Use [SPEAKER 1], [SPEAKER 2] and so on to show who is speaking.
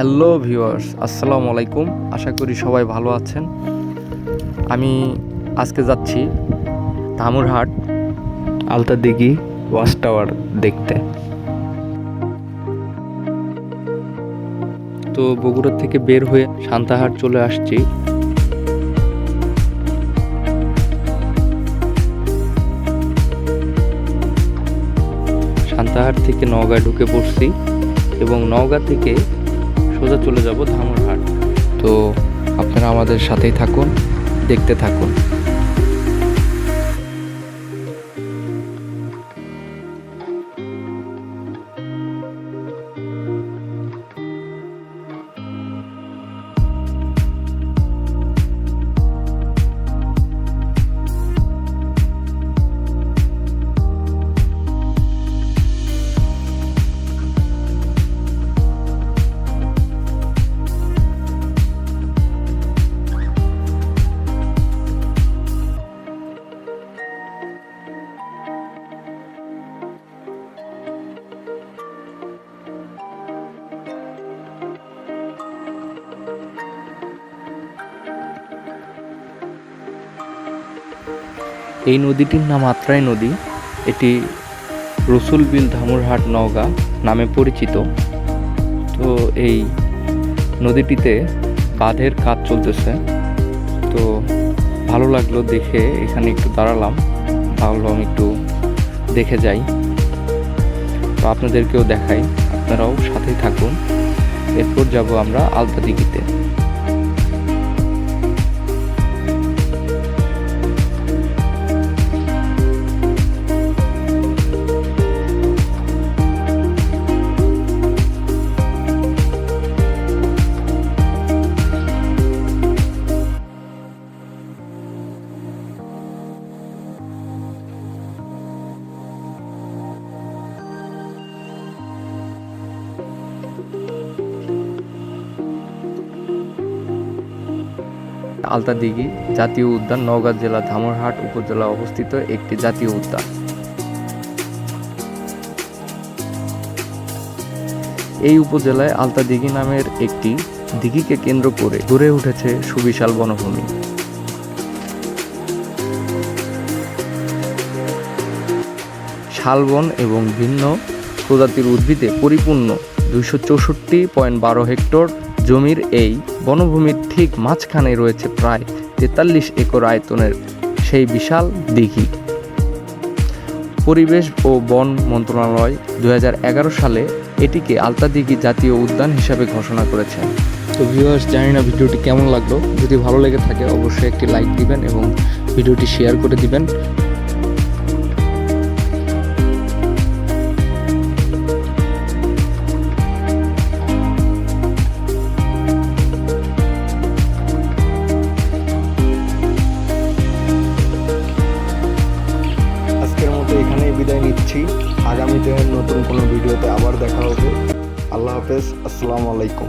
[SPEAKER 1] Hello viewers, আসসালামু আলাইকুম। আশা করি সবাই ভালো আছেন। আমি আজকে যাচ্ছি ধামুরহাট আলতা দিঘি ওয়াচ টাওয়ার দেখতে। তো বগুড়া থেকে বের হয়ে সান্তাহাট চলে আসছি। সান্তাহাট থেকে নওগাঁ ঢুকে পড়ছি এবং নওগাঁ থেকে সোজা চলে যাব ধামরহাট। তো আপনারা আমাদের সাথেই থাকুন দেখতে থাকুন। এই নদীটির নাম আত্রাই নদী। এটি রসুল বিল ধামুরহাট নওগাঁ নামে পরিচিত। তো এই নদীটিতে বাঁধের কাজ চলতেছে। তো ভালো লাগল দেখে, এখানে একটু দাঁড়ালাম। ভাবলাম একটু দেখে যাই। তো আপনাদেরকেও দেখাই। আপনারাও সাথেই থাকুন। এরপর যাব আমরা আলতা দিঘিতে আলতা দিঘি জাতীয় উদ্যান নওগাঁ জেলা ধামরহাট উপজেলা অবস্থিত একটি জাতীয় উদ্যান। এই উপজেলায় আলতা দিঘি নামের একটি দিঘিকে কেন্দ্র করে গড়ে উঠেছে সুবিশাল বনভূমি। শালবন এবং ভিন্ন প্রজাতির উদ্ভিদে পরিপূর্ণ দুইশো চৌষট্টি পয়েন্ট বারো হেক্টর জমির এই বনভূমির ঠিক মাঝখানে রয়েছে প্রায় তেতাল্লিশ একর আয়তনের সেই বিশাল দিঘি। পরিবেশ ও বন মন্ত্রণালয় দু হাজার এগারো সালে এটিকে আলতা দিঘি জাতীয় উদ্যান হিসাবে ঘোষণা করেছে। তো ভিউয়ার্স জানি না ভিডিওটি কেমন লাগল। যদি ভালো লেগে থাকে, অবশ্যই একটি লাইক দিবেন এবং ভিডিওটি শেয়ার করে দিবেন। নিচ্ছি আগামীতে নতুন কোনো ভিডিওতে আবার দেখা হবে। আল্লাহ হাফেজ আসসালামু আলাইকুম।